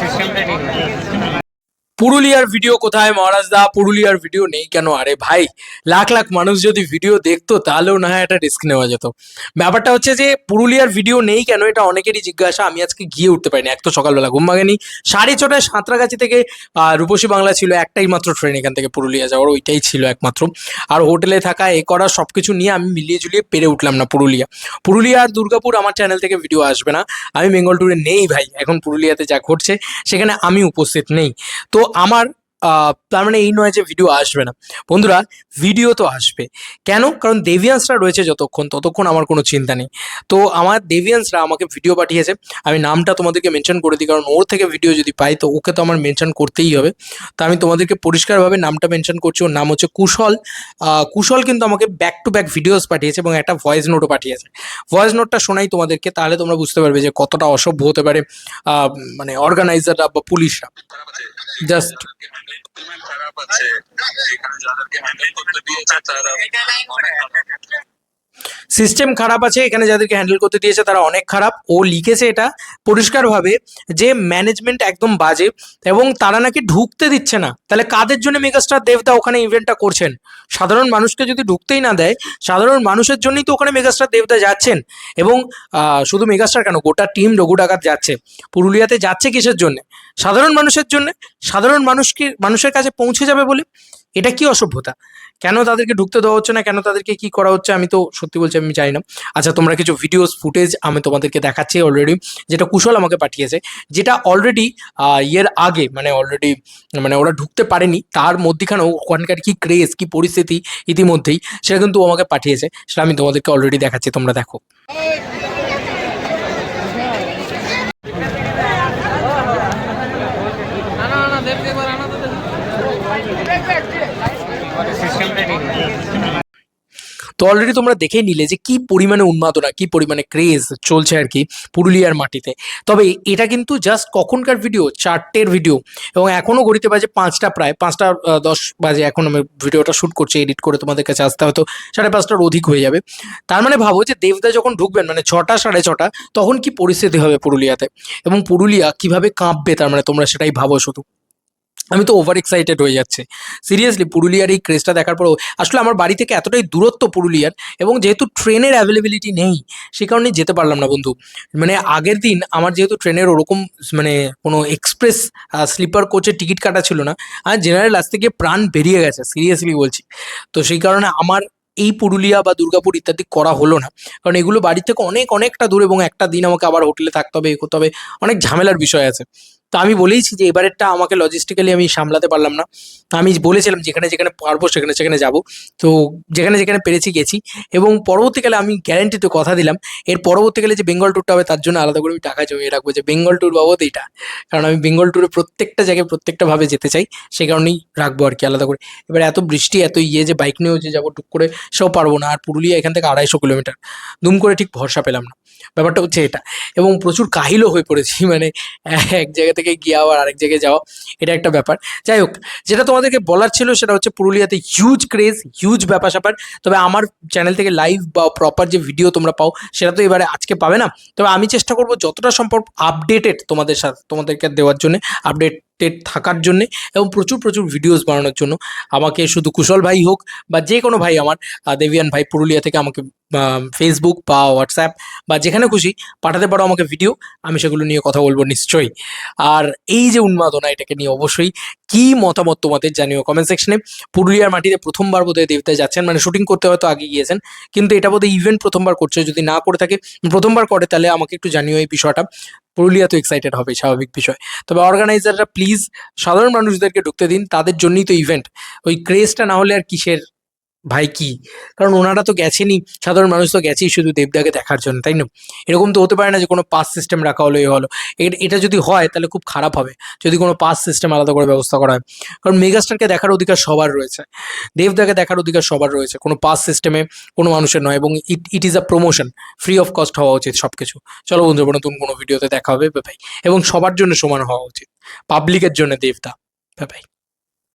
সিস্টেমটা ঠিক পুরুলিয়ার ভিডিও কোথায় মহারাজ দা? পুরুলিয়ার ভিডিও নেই কেন? আরে ভাই, লাখ লাখ মানুষ যদি ভিডিও দেখতো, তাহলেও না হয় একটা রিস্ক নেওয়া যেত। ব্যাপারটা হচ্ছে যে, পুরুলিয়ার ভিডিও নেই কেন? এটা অনেকেরই জিজ্ঞাসা। আমি আজকে গিয়ে উঠতে পারিনি। এক তো সকালবেলা ঘুম ভাঙেনি। সাড়ে ছটায় সাঁতরাগাছি থেকে রূপসী বাংলা ছিল একটাই মাত্র ট্রেন এখান থেকে পুরুলিয়া যাওয়ার, ওইটাই ছিল একমাত্র। আর হোটেলে থাকা, এ করা সব কিছু নিয়ে আমি মিলিয়ে ঝুলিয়ে পেরে উঠলাম না পুরুলিয়া। পুরুলিয়া আর দুর্গাপুর আমার চ্যানেল থেকে ভিডিও আসবে না। আমি বেঙ্গল ট্যুরে নেই ভাই। এখন পুরুলিয়াতে যা ঘটছে, সেখানে আমি উপস্থিত নেই। তো আমার তার মানে এই নয় যে ভিডিও আসবে না। বন্ধুরা ভিডিও তো আসবে। কেন? কারণ দেভিয়ান্সরা রয়েছে যতক্ষণ, ততক্ষণ আমার কোনো চিন্তা নেই। তো আমার দেভিয়ান্সরা আমাকে ভিডিও পাঠিয়েছে। আমি নামটা তোমাদেরকে মেনশন করে দিই, কারণ ওর থেকে ভিডিও যদি পাই, তো ওকে তো আমার মেনশন করতেই হবে। তো আমি তোমাদেরকে পরিষ্কারভাবে নামটা মেনশন করছি। ওর নাম হচ্ছে কুশল। কুশল কিন্তু আমাকে ব্যাক টু ব্যাক ভিডিওস পাঠিয়েছে এবং একটা ভয়েস নোটও পাঠিয়েছে। ভয়েস নোটটা শোনাই তোমাদেরকে, তাহলে তোমরা বুঝতে পারবে যে কতটা অসভ্য হতে পারে মানে অর্গানাইজাররা বা পুলিশরা। জাস্ট খারাপ আছে। এখানে যাদেরকে হ্যান্ডেল করতে দিয়েছে তারা সিস্টেম খারাপ আছে, এখানে যাদেরকে হ্যান্ডেল করতে দিয়েছে তারা অনেক খারাপ। ও লিখেছে এটা পরিষ্কারভাবে যে ম্যানেজমেন্ট একদম বাজে এবং তারা নাকি ঢুকতে দিচ্ছে না। তাহলে কাদের জন্য মেগাস্টার দেবদা ওখানে ইভেন্টটা করছেন? সাধারণ মানুষকে যদি ঢুকতেই না দেয়, সাধারণ মানুষের জন্যই তো ওখানে মেগাস্টার দেবদা যাচ্ছেন। এবং শুধু মেগাস্টার কেন, গোটা টিম রঘু ডাকাত যাচ্ছে। পুরুলিয়াতে যাচ্ছে কিসের জন্য? সাধারণ মানুষের জন্য? সাধারণ মানুষকে, মানুষের কাছে পৌঁছে যাবে বলে? এটা কি অসভ্যতা? কেন তাদেরকে ঢুকতে দেওয়া হচ্ছে না? কেন তাদেরকে কি করা হচ্ছে? আমি তো সত্যি বলছি জানি না। আচ্ছা তোমরা কিছু ভিডিওস ফুটেজ আমি তোমাদেরকে দেখাচ্ছি অলরেডি যেটা কুশল আমাকে পাঠিয়েছে যেটা অলরেডি ইয়ের আগে মানে অলরেডি মানে ওরা ঢুকতে পারেনি তার মধ্যেখানেও ওখানকার কি ক্রেজ কী পরিস্থিতি ইতিমধ্যেই সেটা কিন্তু আমাকে পাঠিয়েছে সেটা আমি তোমাদেরকে অলরেডি দেখাচ্ছি তোমরা দেখো। তো অলরেডি তোমরা দেখেই নিলে যে কি পরিমাণে উন্মাদনা, কি পরিমাণে ক্রেজ চলছে আর কি পুরুলিয়ার মাটিতে। তবে এটা কিন্তু জাস্ট কখনকার ভিডিও চারটের ভিডিও এবং এখনও ঘড়িতে বাজে পাঁচটা প্রায়, পাঁচটা দশ বাজে এখন আমি ভিডিওটা শ্যুট করছি এডিট করে তোমাদের কাছে আসতে হয়তো সাড়ে পাঁচটার অধিক হয়ে যাবে। তার মানে ভাবো যে দেবদা যখন ঢুকবেন মানে ছটা, সাড়ে ছটা, তখন কি পরিস্থিতি হবে পুরুলিয়াতে? এবং পুরুলিয়া কীভাবে কাঁপবে তার মানে তোমরা সেটাই ভাবো শুধু। আমি তো ওভার এক্সাইটেড হয়ে যাচ্ছে। সিরিয়াসলি পুরুলিয়ার এই ক্রেজটা দেখার পরও আসলে আমার বাড়ি থেকে এতটাই দূরত্ব পুরুলিয়ার এবং যেহেতু ট্রেনের অ্যাভেলেবিলিটি নেই, সে কারণে যেতে পারলাম না বন্ধু। মানে আগের দিন আমার যেহেতু ট্রেনের ওরকম মানে কোনো এক্সপ্রেস স্লিপার কোচের টিকিট কাটা ছিল না, আর জেনারেল আজ থেকে প্রাণ বেরিয়ে গেছে সিরিয়াসলি বলছি। তো সেই কারণে আমার এই পুরুলিয়া বা দুর্গাপুর ইত্যাদি করা হলো না। কারণ এগুলো বাড়ি থেকে অনেক, অনেকটা দূর এবং একটা দিন আমাকে আবার হোটেলে থাকতে হবে, এ করতে হবে, অনেক ঝামেলার বিষয় আছে। তো আমি বলেইছি যে এবারেরটা আমাকে লজিস্টিক্যালি আমি সামলাতে পারলাম না। তো আমি বলেছিলাম যেখানে যেখানে পারব সেখানে সেখানে যাব। তো যেখানে যেখানে পেরেছি গেছি এবং পরবর্তীকালে আমি গ্যারেন্টিতে কথা দিলাম। এর পরবর্তীকালে যে বেঙ্গল ট্যুরটা হবে তার জন্য আলাদা করে আমি টাকা জমিয়ে রাখব যে বেঙ্গল ট্যুর বাবদ এটা কারণ আমি বেঙ্গল ট্যুরে প্রত্যেকটা জায়গায় প্রত্যেকটাভাবে যেতে চাই সেই কারণেই রাখব আর কি আলাদা করে। এবার এত বৃষ্টি, এত ইয়ে যে বাইক নিয়েও যে যাব টুক করে সেও পারব না। আর পুরুলিয়া এখান থেকে আড়াইশো কিলোমিটার। দুম করে ঠিক ভরসা পেলাম না। ব্যাপারটা হচ্ছে এটা। এবং প্রচুর কাহিলও হয়ে পড়েছি। মানে এক জায়গা থেকে গিয়ে আবার আরেক জায়গায় যাওয়া, এটা একটা ব্যাপার। যাই হোক, যেটা তোমাদেরকে বলার ছিল সেটা হচ্ছে পুরুলিয়াতে হিউজ ক্রেজ হিউজ ব্যাপার স্যাপার। তবে আমার চ্যানেল থেকে লাইভ বা প্রপার যে ভিডিও তোমরা পাও, সেটা তো এবারে আজকে পাবে না। তবে আমি চেষ্টা করব যতটা সম্ভব আপডেটেড তোমাদের সাথে, তোমাদেরকে দেওয়ার জন্য আপডেটেড থাকার জন্য এবং প্রচুর প্রচুর ভিডিওস বানানোর জন্য। আমাকে শুধু কুশল ভাই হোক বা যে কোনো ভাই আমার দেবিয়ান ভাই পুরুলিয়া থেকে আমাকে ফেসবুক বা হোয়াটসঅ্যাপ বা যেখানে খুশি পাঠাতে পারো আমাকে ভিডিও আমি সেগুলো নিয়ে কথা বলব নিশ্চয়ই। আর এই যে উন্মাদনা, এটাকে নিয়ে অবশ্যই কি মতামত তোমাদের জানিও কমেন্ট সেকশনে পুরুলিয়ার মাটিতে প্রথমবার বোধহয় দেবতা যাচ্ছেন মানে শুটিং করতে হয়তো আগে গিয়েছেন, কিন্তু এটা বোধহয় ইভেন্ট প্রথমবার করছে, যদি না করে থাকে, প্রথমবার করে তাহলে আমাকে একটু জানিও এই বিষয়টা। পুরুলিয়া তো এক্সাইটেড হবে, স্বাভাবিক বিষয়। তবে অর্গানাইজাররা প্লিজ সাধারণ মানুষদেরকে ঢুকতে দিন, তাদের জন্যই তো ইভেন্ট ওই ক্রেজটা না হলে আর কিসের? ভাই কি? কারণ ওনারা তো গেছেনই, সাধারণ মানুষ তো গেছেই শুধু দেবদাকে দেখার জন্য, তাই না? এরকম তো হতে পারে না যে কোনো পাস সিস্টেম রাখা হলো, এ হলো। এটা যদি হয়, তাহলে খুব খারাপ হবে, যদি কোনো পাস সিস্টেম আলাদা করে ব্যবস্থা করা হয়। কারণ মেগাস্টারকে দেখার অধিকার সবার রয়েছে, দেবদাকে দেখার অধিকার সবার রয়েছে, কোনো পাস সিস্টেমে কোনো মানুষের নয়, এবং it it is a promotion free of cost হওয়া উচিত সব কিছু চলো বন্ধুরা, নতুন কোনো ভিডিওতে দেখা হবে ভাই এবং সবার জন্য সমান হওয়া উচিত পাবলিকের জন্য দেবদা ভাই